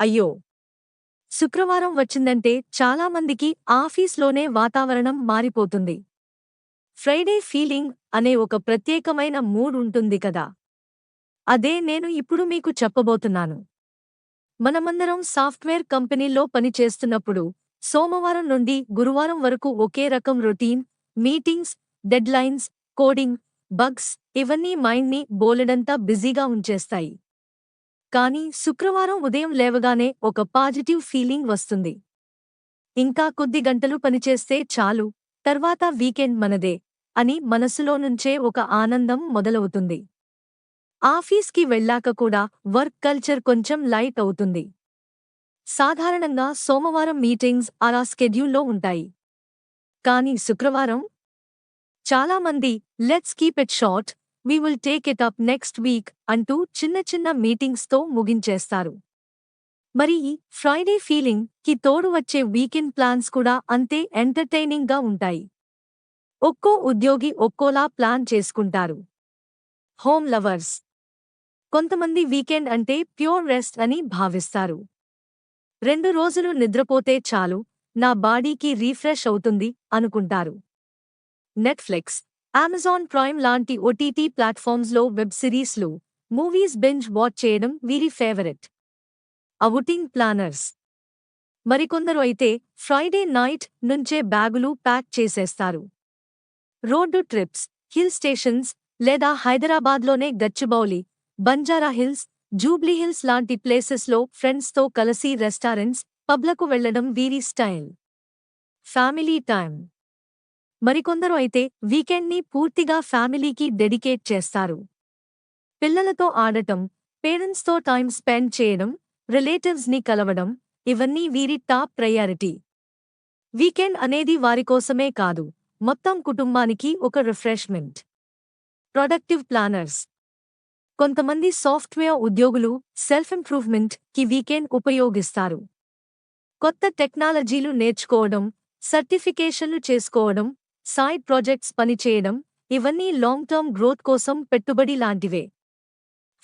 అయ్యో! శుక్రవారం వచ్చిందంటే చాలామందికి ఆఫీస్లోనే వాతావరణం మారిపోతుంది. ఫ్రైడే ఫీలింగ్ అనే ఒక ప్రత్యేకమైన మూడ్ ఉంటుంది కదా! అదే నేను ఇప్పుడు మీకు చెప్పబోతున్నాను. మనమందరం సాఫ్ట్వేర్ కంపెనీల్లో పనిచేస్తున్నప్పుడు సోమవారం నుండి గురువారం వరకు ఒకే రకం routine meetings deadlines coding bugs ఇవన్నీ మైండ్ని బోలెడంతా బిజీగా ఉంచేస్తాయి. కానీ శుక్రవారం ఉదయం లేవగానే ఒక పాజిటివ్ ఫీలింగ్ వస్తుంది. ఇంకా కొద్ది గంటలు పనిచేస్తే చాలు తర్వాత వీకెండ్ మనదే అని మనసులో నుంచే ఒక ఆనందం మొదలవుతుంది. ఆఫీస్కి వెళ్ళాక కూడా వర్క్ కల్చర్ కొంచెం లైట్ అవుతుంది. సాధారణంగా సోమవారం మీటింగ్స్ అలా స్కెడ్యూల్లో ఉంటాయి. కానీ శుక్రవారం? చాలామంది let's keep it short we will take it up next week అంటూ చిన్న చిన్న మీటింగ్స్తో ముగించేస్తారు. మరి ఫ్రైడే ఫీలింగ్కి తోడు వచ్చే వీకెండ్ ప్లాన్స్ కూడా అంతే ఎంటర్టైనింగ్గా ఉంటాయి. ఒక్కో ఉద్యోగి ఒక్కోలా ప్లాన్ చేసుకుంటారు. హోమ్ లవర్స్ కొంతమంది వీకెండ్ అంటే ప్యూర్ రెస్ట్ అని భావిస్తారు. రెండు రోజులు నిద్రపోతే చాలు నా బాడీకి రీఫ్రెష్ అవుతుంది అనుకుంటారు. నెట్ఫ్లిక్స్ అమెజాన్ ప్రైమ్ లాంటి ఓటీటీ ప్లాట్ఫామ్స్లో వెబ్ సిరీస్లు మూవీస్ బెంజ్ వాచ్ చేయడం వీరి ఫేవరెట్ అవుటింగ్ ప్లానర్స్ మరికొందరు అయితే ఫ్రైడే నైట్ నుంచే బ్యాగులు ప్యాక్ చేసేస్తారు. రోడ్డు ట్రిప్స్ హిల్ స్టేషన్స్ లేదా హైదరాబాద్లోనే గచ్చిబౌలి బంజారా హిల్స్ జూబ్లీహిల్స్ లాంటి ప్లేసెస్లో ఫ్రెండ్స్తో కలిసి రెస్టారెంట్స్ పబ్లకు వెళ్ళడం వీరి స్టైల్. ఫ్యామిలీ టైం మరికొందరు అయితే వీకెండ్ని పూర్తిగా ఫ్యామిలీకి డెడికేట్ చేస్తారు. పిల్లలతో ఆడటం పేరెంట్స్తో టైం స్పెండ్ చేయడం రిలేటివ్స్ని కలవడం ఇవన్నీ వీరి టాప్ ప్రయారిటీ. వీకెండ్ అనేది వారి కోసమే కాదు మొత్తం కుటుంబానికి ఒక రిఫ్రెష్మెంట్. Productive planners. కొంతమంది సాఫ్ట్వేర్ ఉద్యోగులు సెల్ఫ్ ఇంప్రూవ్మెంట్కి వీకెండ్ ఉపయోగిస్తారు. కొత్త టెక్నాలజీలు నేర్చుకోవడం సర్టిఫికేషన్లు చేసుకోవడం సైడ్ ప్రాజెక్ట్స్ పనిచేయడం ఇవన్నీ లాంగ్ టర్మ్ గ్రోత్ కోసం పెట్టుబడి లాంటివే.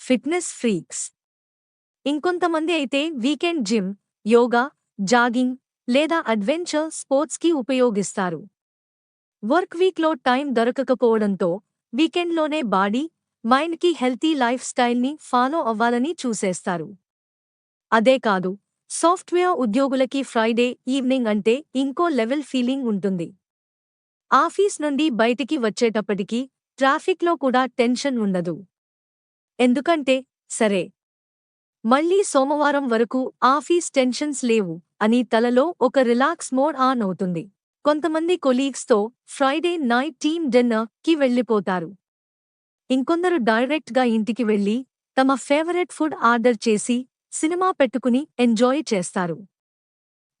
Fitness freaks. ఇంకొంతమంది అయితే వీకెండ్ జిమ్ యోగా జాగింగ్ లేదా అడ్వెంచర్ స్పోర్ట్స్కి ఉపయోగిస్తారు. వర్క్ వీక్లో టైం దొరకకపోవడంతో వీకెండ్లోనే బాడీ మైండ్కి హెల్తీ లైఫ్ స్టైల్ని ఫాలో అవ్వాలని చూసేస్తారు. అదే కాదు సాఫ్ట్వేర్ ఉద్యోగులకి ఫ్రైడే ఈవినింగ్ అంటే ఇంకో లెవెల్ ఫీలింగ్ ఉంటుంది. ఆఫీస్ నుండి బయటికి వచ్చేటప్పటికీ ట్రాఫిక్లో కూడా టెన్షన్ ఉండదు. ఎందుకంటే సరే. మళ్ళీ సోమవారం వరకు ఆఫీస్ టెన్షన్స్ లేవు అని తలలో ఒక రిలాక్స్ మోడ్ ఆన్ అవుతుంది. కొంతమంది కొలీగ్స్తో ఫ్రైడే నైట్ టీమ్ డిన్నర్కి వెళ్ళిపోతారు. ఇంకొందరు డైరెక్ట్గా ఇంటికి వెళ్ళి తమ ఫేవరెట్ ఫుడ్ ఆర్డర్ చేసి సినిమా పెట్టుకుని ఎంజాయ్ చేస్తారు.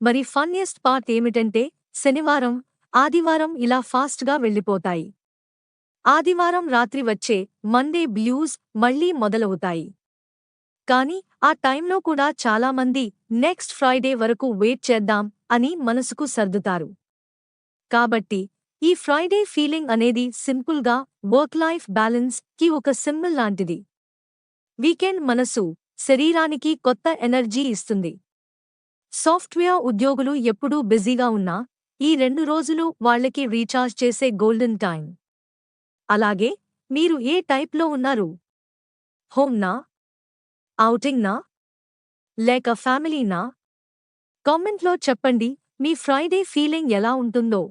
మరి ఫన్నెస్ట్ పార్ట్ ఏమిటంటే శనివారం ఆదివారం ఇలా ఫాస్ట్గా వెళ్ళిపోతాయి. ఆదివారం రాత్రి వచ్చే మండే బ్లూస్ మళ్ళీ మొదలవుతాయి. కానీ ఆ టైంలో కూడా చాలామంది నెక్స్ట్ ఫ్రైడే వరకు వెయిట్ చేద్దాం అని మనసుకు సర్దుతారు. కాబట్టి ఈ ఫ్రైడే ఫీలింగ్ అనేది సింపుల్గా వర్క్ లైఫ్ బ్యాలెన్స్కి ఒక సింబల్ లాంటిది. వీకెండ్ మనసు శరీరానికి కొత్త ఎనర్జీ ఇస్తుంది. సాఫ్ట్వేర్ ఉద్యోగులు ఎప్పుడూ బిజీగా ఉన్నా ఈ రెండు రోజులు వాళ్ళకి రీఛార్జ్ చేసే గోల్డెన్ టైం. అలాగే మీరు ఏ టైప్లో ఉన్నారు? హోమ్నా? ఔటింగ్నా? లేక ఫ్యామిలీనా? కామెంట్లో చెప్పండి మీ ఫ్రైడే ఫీలింగ్ ఎలా ఉంటుందో.